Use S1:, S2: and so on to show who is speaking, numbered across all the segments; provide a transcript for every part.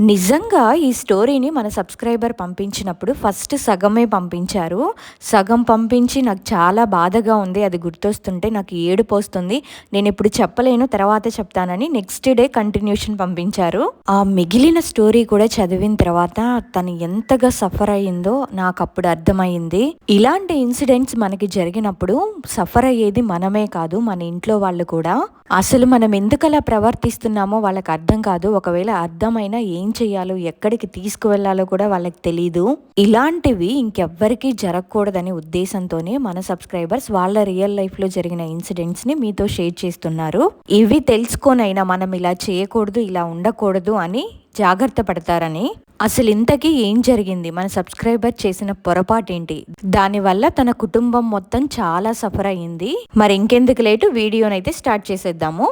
S1: నిజంగా ఈ స్టోరీని మన సబ్స్క్రైబర్ పంపించినప్పుడు ఫస్ట్ సగమే పంపించారు. సగం పంపించి నాకు చాలా బాధగా ఉంది. అది గుర్తొస్తుంటే నాకు ఏడుపు వస్తుంది. నేను ఇప్పుడు చెప్పలేను తర్వాత చెప్తానని నెక్స్ట్ డే కంటిన్యూషన్ పంపించారు. ఆ మిగిలిన స్టోరీ కూడా చదివిన తర్వాత తను ఎంతగా సఫర్ అయ్యిందో నాకు అప్పుడు అర్థమైంది. ఇలాంటి ఇన్సిడెంట్స్ మనకి జరిగినప్పుడు సఫర్ అయ్యేది మనమే కాదు మన ఇంట్లో వాళ్ళు కూడా. అసలు మనం ఎందుకలా ప్రవర్తిస్తున్నామో వాళ్ళకి అర్థం కాదు. ఒకవేళ అర్థమైనా ఏం ఏం చేయాలో ఎక్కడికి తీసుకువెళ్ళాలో కూడా వాళ్ళకి తెలీదు. ఇలాంటివి ఇంకెవ్వరికీ జరగకూడదని ఉద్దేశంతోనే మన సబ్స్క్రైబర్స్ వాళ్ళ రియల్ లైఫ్లో జరిగిన ఇన్సిడెంట్స్ని మీతో షేర్ చేస్తున్నారు. ఇవి తెలుసుకోనైనా మనం ఇలా చేయకూడదు ఇలా ఉండకూడదు అని జాగ్రత్త పడతారని. అసలు ఇంతకీ ఏం జరిగింది? మన సబ్స్క్రైబర్ చేసిన పొరపాటు ఏంటి? దానివల్ల తన కుటుంబం మొత్తం చాలా సఫర్ అయ్యింది. మరి ఇంకెందుకు లేటు? వీడియోనైతే స్టార్ట్ చేసేద్దాము.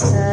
S1: Ah.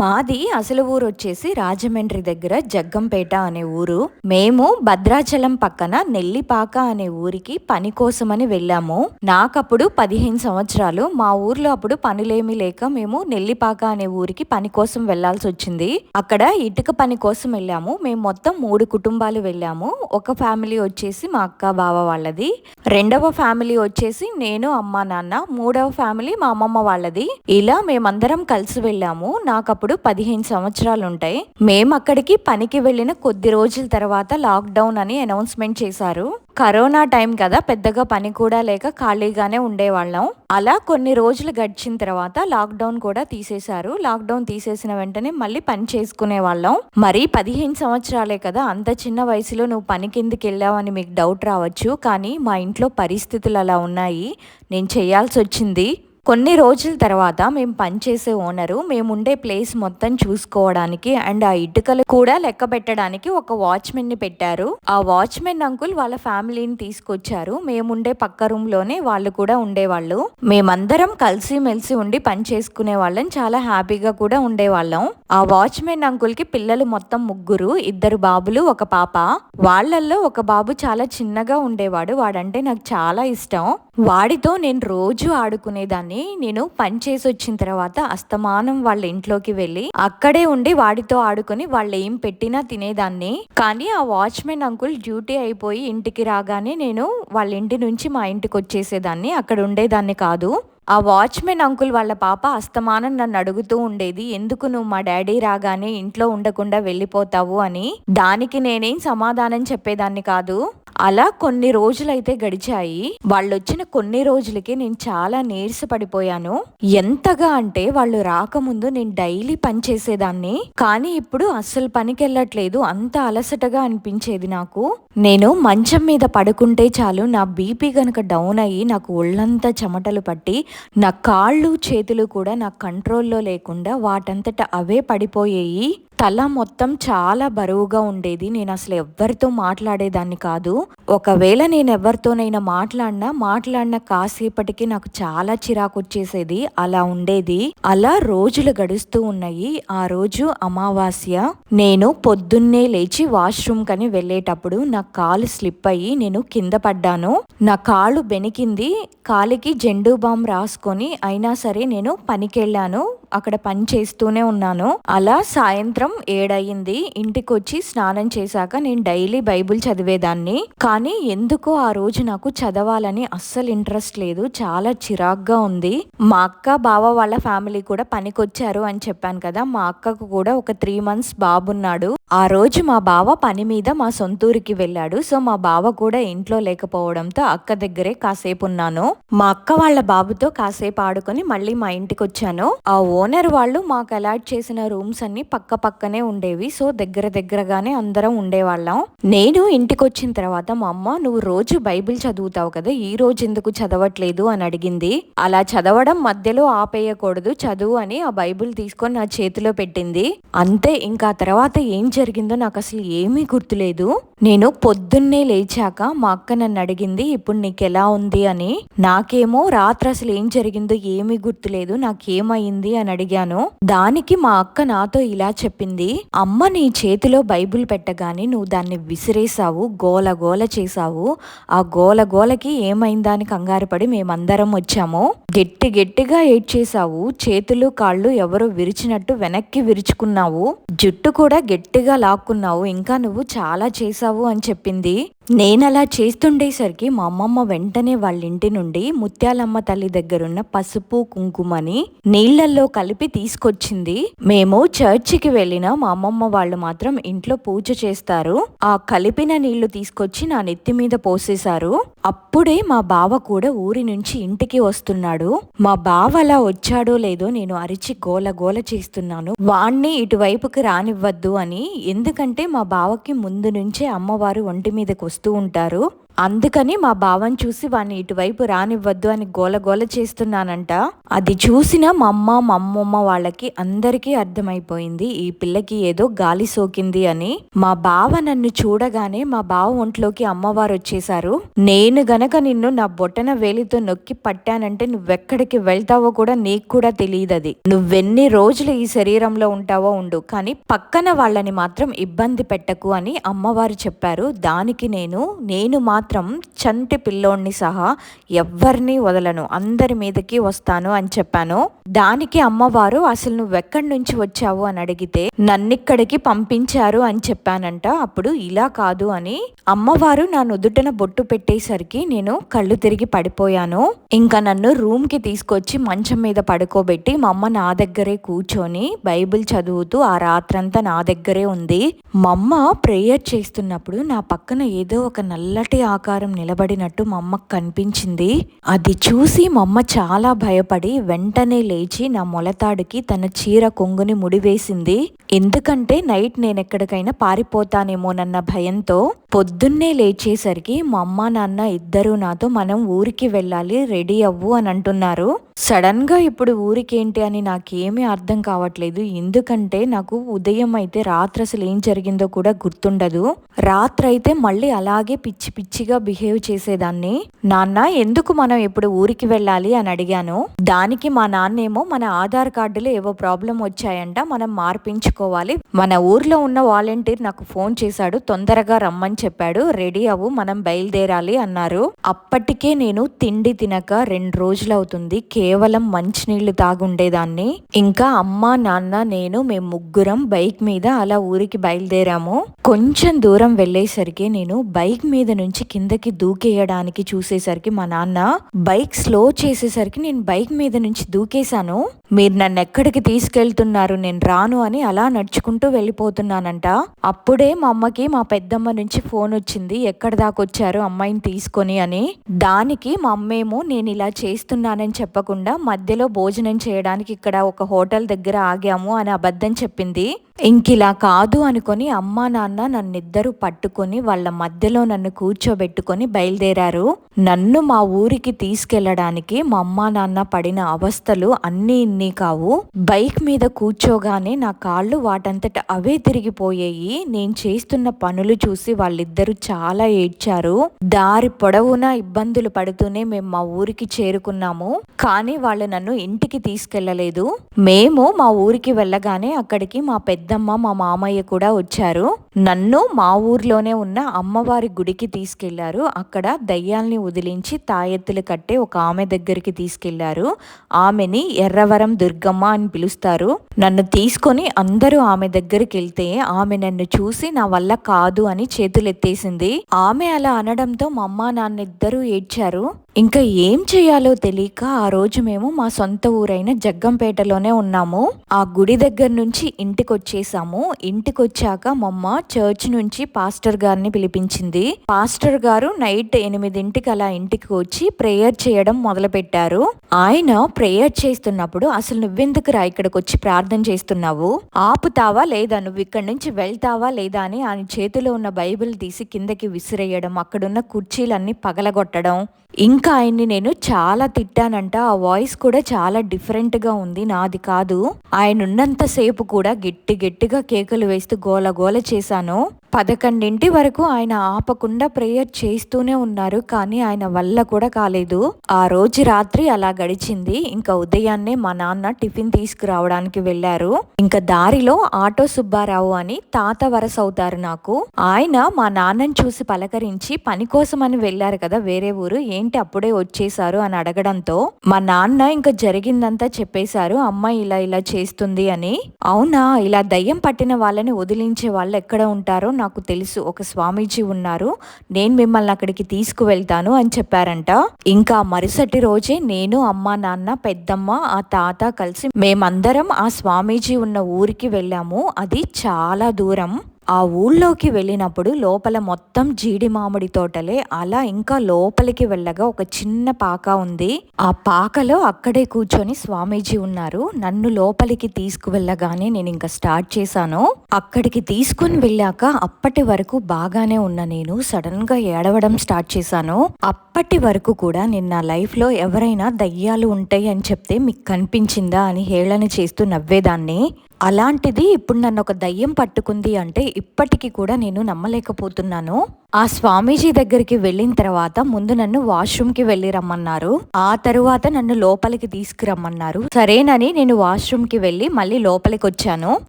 S1: మాది అసలు ఊరు వచ్చేసి రాజమండ్రి దగ్గర జగ్గంపేట అనే ఊరు. మేము భద్రాచలం పక్కన నెల్లిపాక అనే ఊరికి పని కోసమని వెళ్ళాము. నాకప్పుడు పదిహేను సంవత్సరాలు. మా ఊర్లో అప్పుడు పనులేమీ లేక మేము నెల్లిపాక అనే ఊరికి పని కోసం వెళ్ళాల్సి వచ్చింది. అక్కడ ఇటుక పని కోసం వెళ్ళాము. మేము మొత్తం మూడు కుటుంబాలు వెళ్ళాము. ఒక ఫ్యామిలీ వచ్చేసి మా అక్క బావ వాళ్ళది. రెండవ ఫ్యామిలీ వచ్చేసి నేను అమ్మ నాన్న. మూడవ ఫ్యామిలీ మా అమ్మమ్మ వాళ్ళది. ఇలా మేమందరం కలిసి వెళ్ళాము. నాకు అప్పుడు పదిహేను సంవత్సరాలు ఉంటాయి మేము అక్కడికి పనికి వెళ్ళిన కొద్ది రోజుల తర్వాత లాక్డౌన్ అని అనౌన్స్మెంట్ చేశారు. కరోనా టైం కదా పెద్దగా పని కూడా లేక ఖాళీగానే ఉండేవాళ్ళం. అలా కొన్ని రోజులు గడిచిన తర్వాత లాక్డౌన్ కూడా తీసేశారు. లాక్డౌన్ తీసేసిన వెంటనే మళ్ళీ పని చేసుకునే వాళ్ళం మరి పదిహేను సంవత్సరాలే కదా అంత చిన్న వయసులో నువ్వు పని కిందకి వెళ్ళావని మీకు డౌట్ రావచ్చు. కానీ మా ఇంట్లో పరిస్థితులు అలా ఉన్నాయి. నేను చేయాల్సి వచ్చింది కొన్ని రోజుల తర్వాత మేము పనిచేసే ఓనరు మేము ఉండే ప్లేస్ మొత్తం చూసుకోవడానికి అండ్ ఆ ఇటుకలు కూడా లెక్క పెట్టడానికి ఒక వాచ్మెన్ని పెట్టారు. ఆ వాచ్మెన్ అంకుల్ వాళ్ళ ఫ్యామిలీని తీసుకొచ్చారు. మేముండే పక్క రూమ్లోనే వాళ్ళు కూడా ఉండేవాళ్ళు. మేమందరం కలిసి మెలిసి ఉండి పని చేసుకునే వాళ్ళం. చాలా హ్యాపీగా కూడా ఉండేవాళ్ళం. ఆ వాచ్మెన్ అంకుల్కి పిల్లలు మొత్తం ముగ్గురు ఇద్దరు బాబులు ఒక పాప. వాళ్ళల్లో ఒక బాబు చాలా చిన్నగా ఉండేవాడు. వాడంటే నాకు చాలా ఇష్టం. వాడితో నేను రోజు ఆడుకునేదాన్ని. నేను పని చేసి వచ్చిన తర్వాత అస్తమానం వాళ్ళ ఇంట్లోకి వెళ్ళి అక్కడే ఉండి వాడితో ఆడుకుని వాళ్ళు ఏం పెట్టినా తినేదాన్ని. కానీ ఆ వాచ్మెన్ అంకుల్ డ్యూటీ అయిపోయి ఇంటికి రాగానే నేను వాళ్ళ ఇంటి నుంచి మా ఇంటికి వచ్చేసేదాన్ని. అక్కడ ఉండేదాన్ని కాదు. ఆ వాచ్మెన్ అంకుల్ వాళ్ళ పాప అస్తమానం నన్ను అడుగుతూ ఉండేది ఎందుకు నువ్వు మా డాడీ రాగానే ఇంట్లో ఉండకుండా వెళ్ళిపోతావు? అని. దానికి నేనేం సమాధానం చెప్పేదాన్ని కాదు. అలా కొన్ని రోజులైతే గడిచాయి. వాళ్ళు వచ్చిన కొన్ని రోజులకి నేను చాలా నీరసపడిపోయాను. ఎంతగా అంటే వాళ్ళు రాకముందు నేను డైలీ పని చేసేదాన్ని. కానీ ఇప్పుడు అస్సలు పనికి వెళ్ళట్లేదు అంత అలసటగా అనిపించేది నాకు. నేను మంచం మీద పడుకుంటే చాలు నా బీపీ గనక డౌన్ అయ్యి నాకు ఒళ్ళంతా చెమటలు పట్టి నా కాళ్ళు చేతులు కూడా నా కంట్రోల్లో లేకుండా వాటంతట అవే పడిపోయేయి. తల మొత్తం చాలా బరువుగా ఉండేది. నేను అసలు ఎవ్వరితో మాట్లాడేదాన్ని కాదు. ఒకవేళ నేను ఎవరితోనైనా మాట్లాడినా మాట్లాడిన కాసేపటికి నాకు చాలా చిరాకు వచ్చేసేది. అలా ఉండేది. అలా రోజులు గడుస్తూ ఉన్నాయి. ఆ రోజు అమావాస్య. నేను పొద్దున్నే లేచి వాష్రూమ్ కని వెళ్ళేటప్పుడు నా కాలు స్లిప్ అయ్యి నేను కింద పడ్డాను. నా కాలు బెనికింది. కాలికి జెండు బామ్ రాసుకొని అయినా సరే నేను పనికెళ్ళాను. అక్కడ పని చేస్తూనే ఉన్నాను. అలా సాయంత్రం ఏడయింది ఇంటికి వచ్చి స్నానం చేశాక నేను డైలీ బైబుల్ చదివేదాన్ని. కానీ ఎందుకో ఆ రోజు నాకు చదవాలని అస్సలు ఇంట్రెస్ట్ లేదు. చాలా చిరాగ్గా ఉంది. మా అక్క బావ వాళ్ళ ఫ్యామిలీ కూడా పనికొచ్చారు అని చెప్పాను కదా. మా అక్కకు కూడా ఒక త్రీ మంత్స్ బాబున్నాడు. ఆ రోజు మా బావ పని మీద మా సొంతూరికి వెళ్ళాడు. సో మా బావ కూడా ఇంట్లో లేకపోవడంతో అక్క దగ్గరే కాసేపు ఉన్నాను మా అక్క వాళ్ళ బాబుతో కాసేపు ఆడుకొని మళ్ళీ మా ఇంటికి వచ్చాను ఆ ఓనర్ వాళ్ళు మాకు అలాట్ చేసిన రూమ్స్ అన్ని పక్క పక్కనే ఉండేవి. సో దగ్గర దగ్గరగానే అందరం ఉండేవాళ్ళం. నేను ఇంటికి వచ్చిన తర్వాత మా అమ్మ నువ్వు రోజు బైబిల్ చదువుతావు కదా ఈ రోజు ఎందుకు చదవట్లేదు? అని అడిగింది. అలా చదవడం మధ్యలో ఆపేయకూడదు చదువు అని ఆ బైబిల్ తీసుకొని నా చేతిలో పెట్టింది. అంతే ఇంకా తర్వాత ఏం జరిగిందో నాకు అసలు ఏమీ గుర్తులేదు. నేను పొద్దున్నే లేచాక మా అక్క నన్ను అడిగింది ఇప్పుడు నీకు ఎలా ఉంది? అని. నాకేమో రాత్రి అసలు ఏం జరిగిందో ఏమీ గుర్తులేదు నాకేమైంది అని అడిగాను. దానికి మా అక్క నాతో ఇలా చెప్పింది అమ్మ నీ చేతిలో బైబిల్ పెట్టగానే నువ్వు దాన్ని విసిరేసావు గోల గోల చేసావు ఆ గోల గోలకి ఏమైందని కంగారు పడి మేమందరం వచ్చాము. గట్టి గట్టిగా ఏడ్చేసావు చేతులు కాళ్ళు ఎవరో విరిచినట్టు వెనక్కి విరుచుకున్నావు. జుట్టు కూడా గట్టిగా లాక్కున్నావు. ఇంకా నువ్వు చాలా చేసావు అని చెప్పింది. నేను అలా చేస్తుండేసరికి మా అమ్మమ్మ వెంటనే వాళ్ళ ఇంటి నుండి ముత్యాలమ్మ తల్లి దగ్గరున్న పసుపు కుంకుమని నీళ్ళల్లో కలిపి తీసుకొచ్చింది. మేము చర్చికి వెళ్ళిన మా అమ్మమ్మ వాళ్ళు మాత్రం ఇంట్లో పూజ చేస్తారు. ఆ కలిపిన నీళ్ళు తీసుకొచ్చి నా నెత్తి మీద పోసేశారు. అప్పుడే మా బావ కూడా ఊరి నుంచి ఇంటికి వస్తున్నాడు. మా బావ అలా వచ్చాడో లేదో నేను అరిచి గోల గోల చేస్తున్నాను. వాణ్ణి ఇటువైపుకి రానివ్వద్దు అని. ఎందుకంటే మా బావకి ముందు నుంచే అమ్మవారు ఒంటి మీదకు వస్తూ ఉంటారు. అందుకని మా బావని చూసి వాడిని ఇటువైపు రానివ్వద్దు అని గోల గోల చేస్తున్నానంట. అది చూసిన మా అమ్మ మా అమ్మమ్మ వాళ్ళకి అందరికీ అర్థమైపోయింది. ఈ పిల్లకి ఏదో గాలి సోకింది అని. మా బావ నన్ను చూడగానే మా బావ ఒంట్లోకి అమ్మవారు వచ్చేసారు నేను గనక నిన్ను నా బొట్టన వేలితో నొక్కి పట్టానంటే నువ్వెక్కడికి వెళ్తావో కూడా నీకు కూడా తెలియదు అది నువ్వెన్ని రోజులు ఈ శరీరంలో ఉంటావో ఉండు. కానీ పక్కన వాళ్ళని మాత్రం ఇబ్బంది పెట్టకు అని అమ్మవారు చెప్పారు. దానికి నేను నేను మాత్రం చంటి పిల్లోడిని సహా ఎవ్వరిని వదలను అందరి మీదకి వస్తాను అని చెప్పాను. దానికి అమ్మవారు అసలు నువ్వెక్కడి నుంచి వచ్చావు? అని అడిగితే నన్నిక్కడికి పంపించారు అని చెప్పానంట. అప్పుడు ఇలా కాదు అని. అమ్మవారు నా నుదుటన బొట్టు పెట్టేసరికి నేను కళ్ళు తిరిగి పడిపోయాను. ఇంకా నన్ను రూమ్కి తీసుకొచ్చి మంచం మీద పడుకోబెట్టి మా అమ్మ నా దగ్గరే కూర్చొని బైబిల్ చదువుతూ ఆ రాత్రంతా నా దగ్గరే ఉంది. మా అమ్మ ప్రేయర్ చేస్తున్నప్పుడు నా పక్కన ఏదో ఒక నల్లటి ఆకారం నిలబడినట్టు మా అమ్మకు కనిపించింది. అది చూసి మా అమ్మ చాలా భయపడి వెంటనే లేచి నా మొలతాడికి తన చీర కొంగుని ముడివేసింది. ఎందుకంటే నైట్ నేను ఎక్కడికైనా పారిపోతానేమోనన్న భయంతో పొద్దున్నే లేచేసరికి మా అమ్మ నాన్న ఇద్దరు నాతో మనం ఊరికి వెళ్ళాలి రెడీ అవ్వు అని అంటున్నారు. సడన్గా ఇప్పుడు ఊరికేంటి అని నాకేమీ అర్థం కావట్లేదు. ఎందుకంటే నాకు ఉదయం అయితే రాత్రి అసలు ఏం జరిగిందో కూడా గుర్తుండదు. రాత్రి అయితే మళ్ళీ అలాగే పిచ్చి పిచ్చిగా బిహేవ్ చేసేదాన్ని. నాన్న ఎందుకు మనం ఇప్పుడు ఊరికి వెళ్ళాలి అని అడిగాను. దానికి మా నాన్నేమో మన ఆధార్ కార్డులో ఏవో ప్రాబ్లం వచ్చాయంట మనం మార్పించుకోవాలి. మన ఊర్లో ఉన్న వాలంటీర్ నాకు ఫోన్ చేశాడు తొందరగా రమ్మని చెప్పాడు రెడీ అవ్వు మనం బయలుదేరాలి అన్నారు. అప్పటికే నేను తిండి తినక రెండు రోజులు అవుతుంది కేవలం మంచినీళ్ళు తాగుండేదాన్ని. ఇంకా అమ్మ నాన్న నేను మేము ముగ్గురం బైక్ మీద అలా ఊరికి బయలుదేరాము. కొంచెం దూరం వెళ్ళేసరికి నేను బైక్ మీద నుంచి కిందకి దూకేయడానికి చూసేసరికి మా నాన్న బైక్ స్లో చేసేసరికి నేను బైక్ మీద నుంచి దూకేశాను. మీరు నన్ను ఎక్కడికి తీసుకెళ్తున్నారు? నేను రాను అని అలా నడుచుకుంటూ వెళ్ళిపోతున్నానంట. అప్పుడే మా అమ్మకి మా పెద్దమ్మ నుంచి ఫోన్ వచ్చింది ఎక్కడ దాకా వచ్చారు అమ్మాయిని తీసుకొని అని. దానికి మా అమ్మేమో నేను ఇలా చేస్తున్నానని చెప్పకుండా మధ్యలో భోజనం చేయడానికి ఇక్కడ ఒక హోటల్ దగ్గర ఆగాము అని అబద్ధం చెప్పింది. ఇంకిలా కాదు అనుకొని అమ్మా నాన్న నన్నిద్దరు పట్టుకొని వాళ్ళ మధ్యలో నన్ను కూర్చోబెట్టుకొని బయలుదేరారు. నన్ను మా ఊరికి తీసుకెళ్ళడానికి మా అమ్మా నాన్న పడిన అవస్థలు అన్నీ ఇన్ని కావు. బైక్ మీద కూర్చోగానే నా కాళ్ళు వాటంతట అవే తిరిగిపోయాయి. నేను చేస్తున్న పనులు చూసి వాళ్ళిద్దరూ చాలా ఏడ్చారు. దారి పొడవునా ఇబ్బందులు పడుతూనే మేము మా ఊరికి చేరుకున్నాము. కానీ వాళ్ళు నన్ను ఇంటికి తీసుకెళ్ళలేదు. మేము మా ఊరికి వెళ్ళగానే అక్కడికి మా పెద్ద పెద్దమ్మ మా మామయ్య కూడా వచ్చారు. నన్ను మా ఊర్లోనే ఉన్న అమ్మవారి గుడికి తీసుకెళ్ళారు. అక్కడ దయ్యాల్ని వదిలించి తాయెత్తులు కట్టే ఒక ఆమె దగ్గరికి తీసుకెళ్ళారు. ఆమెని ఎర్రవరం దుర్గమ్మ అని పిలుస్తారు. నన్ను తీసుకొని అందరూ ఆమె దగ్గరికి వెళ్తే ఆమె నన్ను చూసి నా వల్ల కాదు అని చేతులెత్తేసింది. ఆమె అలా అనడంతో మా అమ్మ నాన్న ఇద్దరూ ఏడ్చారు. ఇంకా ఏం చేయాలో తెలియక ఆ రోజు మేము మా సొంత ఊరైన జగ్గంపేటలోనే ఉన్నాము. ఆ గుడి దగ్గర నుంచి ఇంటికి వచ్చేసాము ఇంటికి వచ్చాక మమ్మ చర్చ్ నుంచి పాస్టర్ గారిని పిలిపించింది. పాస్టర్ గారు నైట్ ఎనిమిదింటికి అలా ఇంటికి వచ్చి ప్రేయర్ చేయడం మొదలుపెట్టారు. ఆయన ప్రేయర్ చేస్తున్నప్పుడు అసలు నువ్వెందుకు రా ఇక్కడికి వచ్చి ప్రార్థన చేస్తున్నావు? ఆపుతావా లేదా? నువ్వు ఇక్కడి నుంచి వెళ్తావా లేదా అని ఆయన చేతిలో ఉన్న బైబిల్ తీసి కిందకి విసిరేయడం అక్కడున్న కుర్చీలన్నీ పగలగొట్టడం. ఇంకా ఆయన్ని నేను చాలా తిట్టానంట. ఆ వాయిస్ కూడా చాలా డిఫరెంట్గా ఉంది. నాది కాదు. ఆయన ఉన్నంతసేపు కూడా గట్టి గట్టిగా కేకలు వేస్తూ గోల గోల చేశాను పదకొండింటి వరకు ఆయన ఆపకుండా ప్రేయర్ చేస్తూనే ఉన్నారు కానీ ఆయన వల్ల కూడా కాలేదు. ఆ రోజు రాత్రి అలా గడిచింది. ఇంకా ఉదయాన్నే మా నాన్న టిఫిన్ తీసుకురావడానికి వెళ్ళారు. ఇంకా దారిలో ఆటో సుబ్బారావు అని తాత వరస అవుతారు నాకు. ఆయన మా నాన్నని చూసి పలకరించి పని కోసం అని వెళ్ళారు కదా వేరే ఊరు ఏంటి అప్పుడే వచ్చేసారు అని అడగడంతో మా నాన్న ఇంకా జరిగిందంతా చెప్పేశారు. అమ్మాయి ఇలా ఇలా చేస్తుంది అని. అవునా? ఇలా దయ్యం పట్టిన వాళ్ళని వదిలించే వాళ్ళు ఎక్కడ ఉంటారో నాకు తెలుసు. ఒక స్వామీజీ ఉన్నారు. నేను మిమ్మల్ని అక్కడికి తీసుకువెళ్తాను అని చెప్పారంట. ఇంకా మరుసటి రోజే నేను అమ్మ నాన్న పెద్దమ్మ ఆ తాత కలిసి మేమందరం ఆ స్వామీజీ ఉన్న ఊరికి వెళ్ళాము. అది చాలా దూరం. ఆ ఊళ్ళోకి వెళ్ళినప్పుడు లోపల మొత్తం జీడి మామిడి తోటలే అలా ఇంకా లోపలికి వెళ్ళగా ఒక చిన్న పాక ఉంది. ఆ పాకలో అక్కడే కూర్చొని స్వామీజీ ఉన్నారు. నన్ను లోపలికి తీసుకువెళ్ళగానే నేను ఇంకా స్టార్ట్ చేశాను. అక్కడికి తీసుకుని వెళ్ళాక అప్పటి వరకు బాగానే ఉన్న నేను సడన్గా ఏడవడం స్టార్ట్ చేశాను. అప్పటి వరకు కూడా నేను నా లైఫ్లో ఎవరైనా దయ్యాలు ఉంటాయి అని చెప్తే మీకు కనిపించిందా అని హేళన చేస్తూ నవ్వేదాన్ని. అలాంటిది ఇప్పుడు నన్ను ఒక దయ్యం పట్టుకుంది అంటే ఇప్పటికీ కూడా నేను నమ్మలేకపోతున్నాను. ఆ స్వామీజీ దగ్గరికి వెళ్ళిన తర్వాత ముందు నన్ను వాష్రూమ్కి వెళ్ళి రమ్మన్నారు. ఆ తరువాత నన్ను లోపలికి తీసుకురమ్మన్నారు. సరేనని నేను వాష్రూమ్కి వెళ్ళి మళ్ళీ లోపలికి వచ్చాను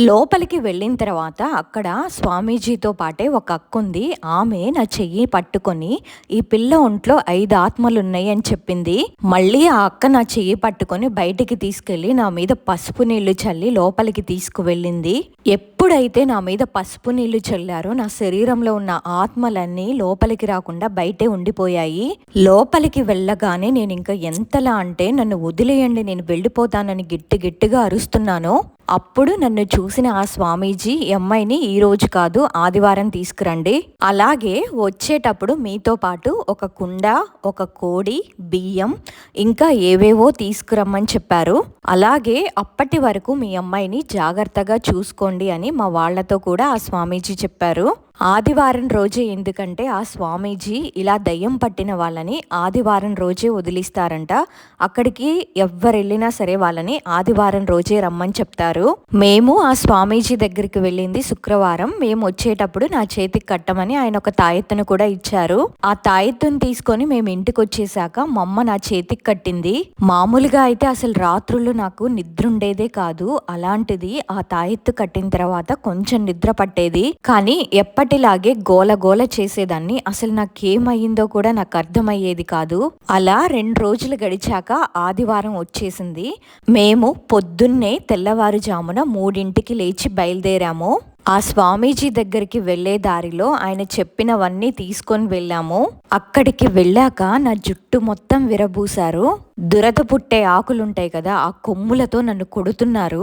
S1: లోపలికి వెళ్ళిన తర్వాత అక్కడ స్వామీజీతో పాటే ఒక అక్క ఉంది ఆమె నా చెయ్యి పట్టుకొని ఈ పిల్ల ఒంట్లో ఐదు ఆత్మలు ఉన్నాయి అని చెప్పింది. మళ్ళీ ఆ అక్క నా చెయ్యి పట్టుకొని బయటికి తీసుకెళ్ళి నా మీద పసుపు నీళ్ళు చల్లి లోపలికి తీసుకువెళ్ళింది. ఎప్పుడైతే నా మీద పసుపు నీళ్ళు చల్లారో నా శరీరంలో ఉన్న ఆత్మలన్నీ లోపలికి రాకుండా బయటే ఉండిపోయాయి. లోపలికి వెళ్ళగానే నేను ఇంకా ఎంతలా అంటే నన్ను వదిలేయండి నేను వెళ్ళిపోతానని గిట్టి గిట్టిగా అరుస్తున్నాను. అప్పుడు నన్ను చూసిన ఆ స్వామీజీ అమ్మాయిని ఈ రోజు కాదు ఆదివారం తీసుకురండి. అలాగే వచ్చేటప్పుడు మీతో పాటు ఒక కుండ ఒక కోడి బియ్యం ఇంకా ఏవేవో తీసుకురమ్మని చెప్పారు. అలాగే అప్పటి వరకు మీ అమ్మాయిని జాగ్రత్తగా చూసుకోండి అని మా వాళ్ళతో కూడా ఆ స్వామీజీ చెప్పారు. ఆదివారం రోజే ఎందుకంటే ఆ స్వామీజీ ఇలా దయ్యం పట్టిన వాళ్ళని ఆదివారం రోజే వదిలిస్తారంట. అక్కడికి ఎవ్వరు వెళ్ళినా సరే వాళ్ళని ఆదివారం రోజే రమ్మని చెప్తారు. మేము ఆ స్వామీజీ దగ్గరికి వెళ్ళింది శుక్రవారం. మేము వచ్చేటప్పుడు నా చేతికి కట్టమని ఆయన ఒక తాయెత్తును కూడా ఇచ్చారు. ఆ తాయెత్తును తీసుకొని మేము ఇంటికి వచ్చేసాక మా అమ్మ నా చేతికి కట్టింది. మామూలుగా అయితే అసలు రాత్రులు నాకు నిద్ర ఉండేదే కాదు. అలాంటిది ఆ తాయెత్తు కట్టిన తర్వాత కొంచెం నిద్ర పట్టేది. కానీ ఎప్పటి ఎప్పటిలాగే గోల గోల చేసేదాన్ని. అసలు నాకేమయ్యిందో కూడా నాకు అర్థమయ్యేది కాదు. అలా రెండు రోజులు గడిచాక ఆదివారం వచ్చేసింది. మేము పొద్దున్నే తెల్లవారుజామున మూడింటికి లేచి బయలుదేరాము. ఆ స్వామీజీ దగ్గరికి వెళ్ళే దారిలో ఆయన చెప్పినవన్నీ తీసుకొని వెళ్ళాము. అక్కడికి వెళ్ళాక నా జుట్టు మొత్తం విరబూసారు దురద పుట్టే ఆకులుంటాయి కదా ఆ కొమ్ములతో నన్ను కొడుతున్నారు.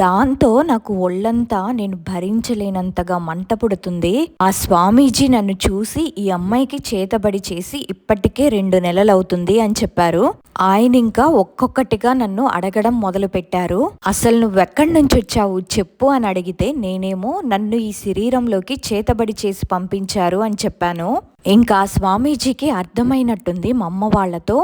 S1: దాంతో నాకు ఒళ్ళంతా నేను భరించలేనంతగా మంట పుడుతుంది ఆ స్వామీజీ నన్ను చూసి ఈ అమ్మాయికి చేతబడి చేసి ఇప్పటికే రెండు నెలలు అవుతుంది అని చెప్పారు. ఆయన ఇంకా ఒక్కొక్కటిగా నన్ను అడగడం మొదలు పెట్టారు అసలు నువ్వెక్కడి నుంచి వచ్చావు? చెప్పు అని అడిగితే నేనేమో నన్ను ఈ శరీరంలోకి చేతబడి చేసి పంపించారు అని చెప్పాను. ఇంకా స్వామీజీకి అర్థమైనట్టుంది మా అమ్మ వాళ్ళతో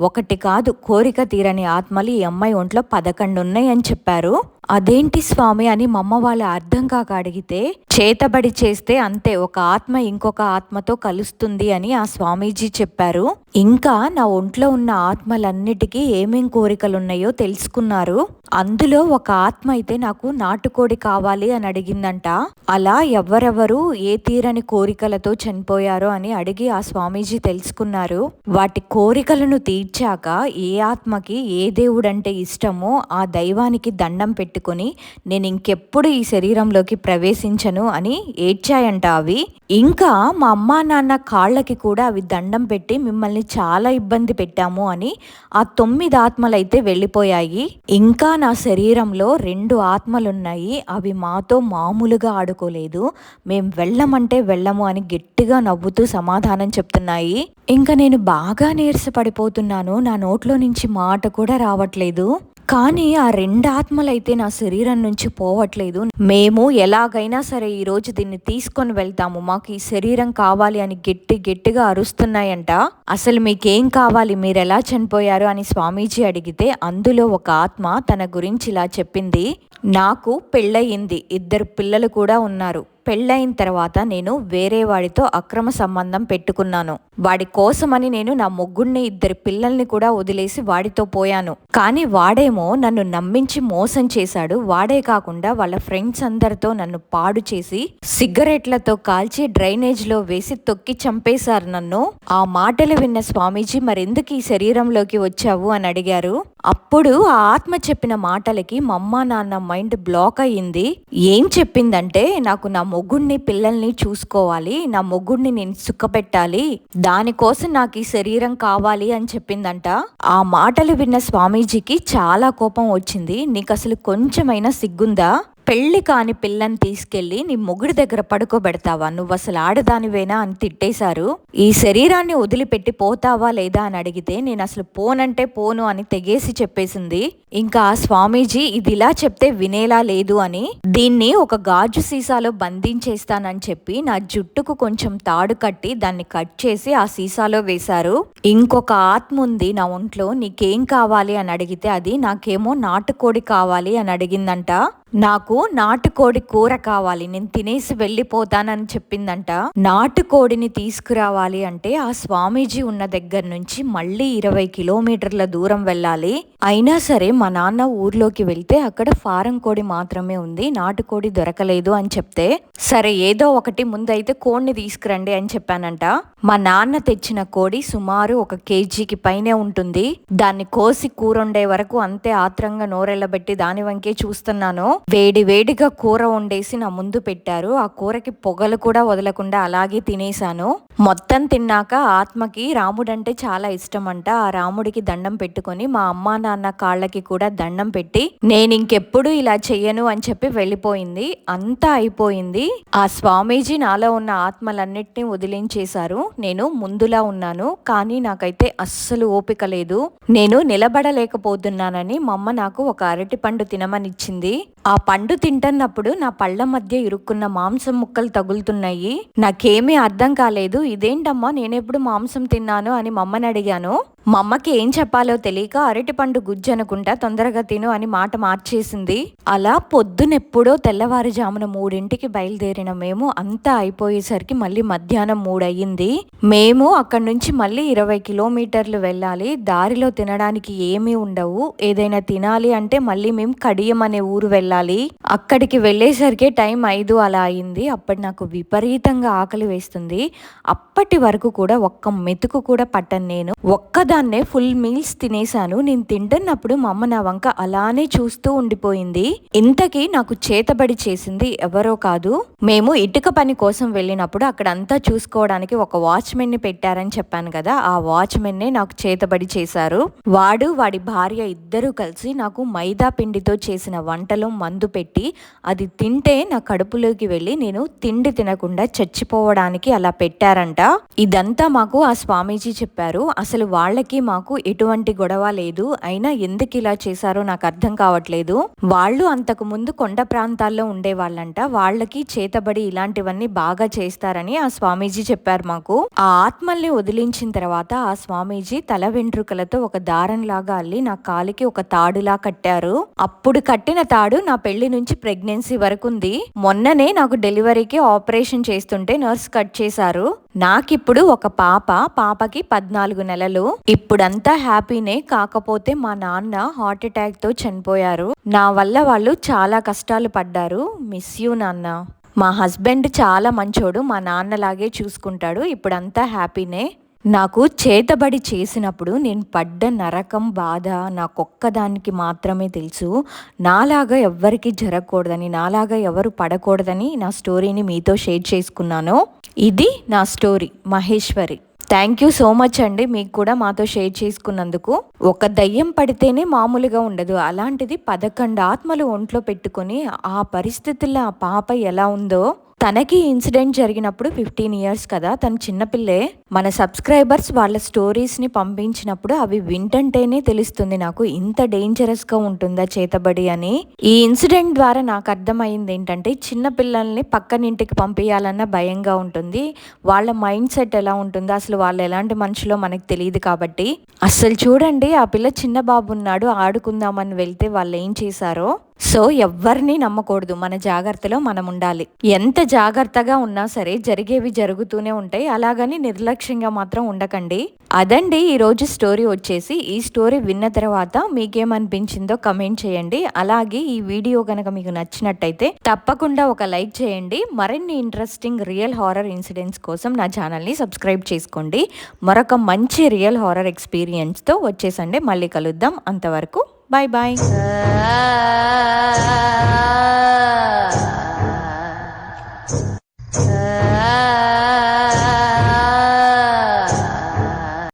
S1: ఒకటి కాదు కోరిక తీరని ఆత్మలు ఈ అమ్మాయి ఒంట్లో పదకొండు ఉన్నాయని చెప్పారు. అదేంటి స్వామి అని మా అమ్మ వాళ్ళు అర్థం కాక అడిగితే చేతబడి చేస్తే అంతే ఒక ఆత్మ ఇంకొక ఆత్మతో కలుస్తుంది అని ఆ స్వామీజీ చెప్పారు. ఇంకా నా ఒంట్లో ఉన్న ఆత్మలన్నిటికీ ఏమేం కోరికలు ఉన్నాయో తెలుసుకున్నారు. అందులో ఒక ఆత్మ అయితే నాకు నాటుకోడి కావాలి అని అడిగిందంట. అలా ఎవరెవరు ఏ తీరని కోరికలతో చనిపోయారో అని అడిగి ఆ స్వామీజీ తెలుసుకున్నారు. వాటి కోరికలను తీర్చాక ఏ ఆత్మకి ఏ దేవుడంటే ఇష్టమో ఆ దైవానికి దండం పెట్టుకుని నేను ఇంకెప్పుడు ఈ శరీరంలోకి ప్రవేశించను అని ఏడ్చాయంట అవి. ఇంకా మా అమ్మా నాన్న కాళ్ళకి కూడా అవి దండం పెట్టి మిమ్మల్ని చాలా ఇబ్బంది పెట్టాము అని ఆ తొమ్మిది ఆత్మలైతే వెళ్ళిపోయాయి. ఇంకా నా శరీరంలో రెండు ఆత్మలున్నాయి. అవి మాతో మామూలుగా ఆడుకోలేదు. మేం వెళ్ళమంటే వెళ్ళము అని గట్టిగా నవ్వుతూ సమాధానం చెప్తున్నాయి. ఇంకా నేను బాగా నీరసపడిపోతున్నాను. నా నోట్లో నుంచి మాట కూడా రావట్లేదు. కానీ ఆ రెండు ఆత్మలైతే నా శరీరం నుంచి పోవట్లేదు. మేము ఎలాగైనా సరే ఈరోజు దీన్ని తీసుకొని వెళ్తాము. మాకు ఈ శరీరం కావాలి అని గట్టి గట్టిగా అరుస్తున్నాయంట. అసలు మీకేం కావాలి? మీరు ఎలా చనిపోయారు? అని స్వామీజీ అడిగితే అందులో ఒక ఆత్మ తన గురించి ఇలా చెప్పింది. నాకు పెళ్ళయింది. ఇద్దరు పిల్లలు కూడా ఉన్నారు. పెళ్ళైన తర్వాత నేను వేరే వాడితో అక్రమ సంబంధం పెట్టుకున్నాను. వాడి కోసమని నేను నా ముగ్గురిని ఇద్దరు పిల్లల్ని కూడా వదిలేసి వాడితో పోయాను. కానీ వాడేమో నన్ను నమ్మించి మోసం చేశాడు. వాడే కాకుండా వాళ్ళ ఫ్రెండ్స్ అందరితో నన్ను పాడు చేసి సిగరెట్లతో కాల్చి డ్రైనేజ్లో వేసి తొక్కి చంపేశారు నన్ను. ఆ మాటలు విన్న స్వామీజీ మరెందుకు ఈ శరీరంలోకి వచ్చావు? అని అడిగారు. అప్పుడు ఆ ఆత్మ చెప్పిన మాటలకి మా అమ్మ నాన్న మైండ్ బ్లాక్ అయ్యింది. ఏం చెప్పిందంటే నాకు నా మొగుడిని పిల్లల్ని చూసుకోవాలి నా మొగుడిని నేను సుఖపెట్టాలి దానికోసం నాకు ఈ శరీరం కావాలి అని చెప్పిందంట. ఆ మాటలు విన్న స్వామీజీకి చాలా కోపం వచ్చింది. నీకు అసలు కొంచెమైనా సిగ్గుందా? పెళ్ళి కాని పిల్లని తీసుకెళ్ళి నీ మొగుడి దగ్గర పడుకోబెడతావా? నువ్వు అసలు ఆడదానివేనా అని తిట్టేశారు. ఈ శరీరాన్ని వదిలిపెట్టి పోతావా లేదా అని అడిగితే నేను అసలు పోనంటే పోను అని తెగేసి చెప్పేసింది. ఇంకా ఆ స్వామీజీ ఇది ఇలా చెప్తే వినేలా లేదు అని దీన్ని ఒక గాజు సీసాలో బంధించేస్తానని చెప్పి నా జుట్టుకు కొంచెం తాడు కట్టి దాన్ని కట్ చేసి ఆ సీసాలో వేశారు. ఇంకొక ఆత్మ ఉంది నా ఒంట్లో నీకేం కావాలి అని అడిగితే అది నాకేమో నాటుకోడి కావాలి అని అడిగిందంట. నాకు నాటుకోడి కూర కావాలి నేను తినేసి వెళ్ళిపోతానని చెప్పిందంట. నాటుకోడిని తీసుకురావాలి అంటే ఆ స్వామీజీ ఉన్న దగ్గర నుంచి మళ్ళీ ఇరవై కిలోమీటర్ల దూరం వెళ్ళాలి. అయినా సరే మా నాన్న ఊర్లోకి వెళ్తే అక్కడ ఫారం కోడి మాత్రమే ఉంది నాటుకోడి దొరకలేదు అని చెప్తే సరే ఏదో ఒకటి ముందైతే కోడిని తీసుకురండి అని చెప్పానంట. మా నాన్న తెచ్చిన కోడి సుమారు ఒక కేజీకి పైనే ఉంటుంది. దాన్ని కోసి కూరొండే వరకు అంతే ఆత్రంగా నోరెళ్ళబెట్టి దాని వంకే చూస్తున్నాను. వేడి వేడిగా కూర వండేసి నా ముందు పెట్టారు. ఆ కూరకి పొగలు కూడా వదలకుండా అలాగే తినేశాను. మొత్తం తిన్నాక ఆత్మకి రాముడంటే చాలా ఇష్టం అంట ఆ రాముడికి దండం పెట్టుకొని మా అమ్మా నాన్న కాళ్ళకి కూడా దండం పెట్టి నేను ఇంకెప్పుడు ఇలా చెయ్యను అని చెప్పి వెళ్ళిపోయింది. అంతా అయిపోయింది. ఆ స్వామీజీ నాలో ఉన్న ఆత్మలన్నిటిని వదిలించేశారు. నేను ముందులా ఉన్నాను. కానీ నాకైతే అస్సలు ఓపిక లేదు. నేను నిలబడలేకపోతున్నానని మా అమ్మ నాకు ఒక అరటి పండు తినమనిచ్చింది. ఆ ఆ పండు తింటున్నప్పుడు నా పళ్ళ మధ్య ఇరుక్కున్న మాంసం ముక్కలు తగులుతున్నాయి. నాకేమీ అర్థం కాలేదు. ఇదేంటమ్మా? నేనెప్పుడు మాంసం తిన్నాను అని మమ్మని అడిగాను. మా అమ్మకి ఏం చెప్పాలో తెలియక అరటిపండు గుజ్జు అనుకుంటా తొందరగా తిను అని మాట మార్చేసింది. అలా పొద్దునెప్పుడో తెల్లవారుజామున మూడింటికి బయలుదేరిన మేము అంతా అయిపోయేసరికి మళ్ళీ మధ్యాహ్నం మూడయ్యింది. మేము అక్కడి నుంచి మళ్ళీ ఇరవై కిలోమీటర్లు వెళ్ళాలి. దారిలో తినడానికి ఏమీ ఉండవు. ఏదైనా తినాలి అంటే మళ్ళీ మేము కడియం అనే ఊరు వెళ్ళాలి. అక్కడికి వెళ్ళేసరికి టైం ఐదు అలా అయింది అప్పటి నాకు విపరీతంగా ఆకలి వేస్తుంది. అప్పటి వరకు కూడా ఒక్క మెతుకు కూడా పట్టను నేను. ఒక్క ఒక్కదాన్నే ఫుల్ మీల్స్ తినేశాను. నేను తింటున్నప్పుడు మా అమ్మ నా వంక అలానే చూస్తూ ఉండిపోయింది. ఇంతకీ నాకు చేతబడి చేసింది ఎవరో కాదు. మేము ఇటుక పని కోసం వెళ్ళినప్పుడు అక్కడ అంతా చూసుకోవడానికి ఒక వాచ్మెన్ని పెట్టారని చెప్పాను కదా ఆ వాచ్మెన్నే నాకు చేతబడి చేశారు. వాడు వాడి భార్య ఇద్దరూ కలిసి నాకు మైదా పిండితో చేసిన వంటలో మందు పెట్టి అది తింటే నా కడుపులోకి వెళ్ళి నేను తిండి తినకుండా చచ్చిపోవడానికి అలా పెట్టారంట. ఇదంతా మాకు ఆ స్వామీజీ చెప్పారు. అసలు వాళ్ళకి మాకు ఎటువంటి గొడవ లేదు. అయినా ఎందుకు ఇలా చేశారో నాకు అర్థం కావట్లేదు. వాళ్ళు అంతకు ముందు కొండ ప్రాంతాల్లో ఉండే వాళ్ళంట వాళ్ళకి చేతబడి ఇలాంటివన్నీ బాగా చేస్తారని ఆ స్వామీజీ చెప్పారు మాకు. ఆ ఆత్మల్ని వదిలించిన తర్వాత ఆ స్వామీజీ తల వెంట్రుకలతో ఒక దారంలాగా అల్లి నా కాలికి ఒక తాడులా కట్టారు. అప్పుడు కట్టిన తాడు నా పెళ్ళి నుంచి ప్రెగ్నెన్సీ వరకు ఉంది మొన్ననే నాకు డెలివరీకి ఆపరేషన్ చేస్తుంటే నర్స్ కట్ చేశారు. నాకిప్పుడు ఒక పాప పాపకి పద్నాలుగు నెలలు. ఇప్పుడంతా హ్యాపీనే కాకపోతే మా నాన్న హార్ట్ అటాక్తో చనిపోయారు. నా వల్ల వాళ్ళు చాలా కష్టాలు పడ్డారు. మిస్ యూ నాన్న. మా హస్బెండ్ చాలా మంచోడు. మా నాన్నలాగే చూసుకుంటాడు. ఇప్పుడంతా హ్యాపీనే. నాకు చేతబడి చేసినప్పుడు నేను పడ్డ నరకం బాధ నాకొక్కదానికి మాత్రమే తెలుసు. నాలాగా ఎవ్వరికి జరగకూడదని నాలాగా ఎవరు పడకూడదని నా స్టోరీని మీతో షేర్ చేసుకున్నాను. ఇది నా story Maheshwari. Thank you so much అండి మీకు కూడా మాతో షేర్ చేసుకున్నందుకు. ఒక దయ్యం పడితేనే మామూలుగా ఉండదు. అలాంటిది పదకొండు ఆత్మలు ఒంట్లో పెట్టుకొని ఆ పరిస్థితుల్లో ఆ పాప ఎలా ఉందో తనకి ఇన్సిడెంట్ జరిగినప్పుడు ఫిఫ్టీన్ ఇయర్స్ కదా తను చిన్నపిల్లే మన సబ్స్క్రైబర్స్ వాళ్ళ స్టోరీస్ని పంపించినప్పుడు అవి వింటంటేనే తెలుస్తుంది నాకు ఇంత డేంజరస్గా ఉంటుందా చేతబడి అని. ఈ ఇన్సిడెంట్ ద్వారా నాకు అర్థమైంది ఏంటంటే చిన్నపిల్లల్ని పక్కనింటికి పంపించాలన్న భయంగా ఉంటుంది. వాళ్ళ మైండ్ సెట్ ఎలా ఉంటుందో అసలు వాళ్ళు ఎలాంటి మనుషులో మనకు తెలియదు కాబట్టి. అసలు చూడండి ఆ పిల్ల చిన్న బాబు ఉన్నాడు ఆడుకుందామని వెళ్తే వాళ్ళు ఏం చేశారో. సో ఎవ్వరిని నమ్మకూడదు. మన జాగ్రత్తలో మనం ఉండాలి. ఎంత జాగ్రత్తగా ఉన్నా సరే జరిగేవి జరుగుతూనే ఉంటాయి. అలాగని నిర్లక్ష్యంగా మాత్రం ఉండకండి. అదండి ఈరోజు స్టోరీ వచ్చేసి. ఈ స్టోరీ విన్న తర్వాత మీకేమనిపించిందో కమెంట్ చేయండి. అలాగే ఈ వీడియో కనుక మీకు నచ్చినట్టయితే తప్పకుండా ఒక లైక్ చేయండి. మరిన్ని ఇంట్రెస్టింగ్ రియల్ హారర్ ఇన్సిడెంట్స్ కోసం నా ఛానల్ని సబ్స్క్రైబ్ చేసుకోండి. మరొక మంచి రియల్ హారర్ ఎక్స్పీరియన్స్తో వచ్చేసండి మళ్ళీ కలుద్దాం. అంతవరకు Bye-bye. Ah.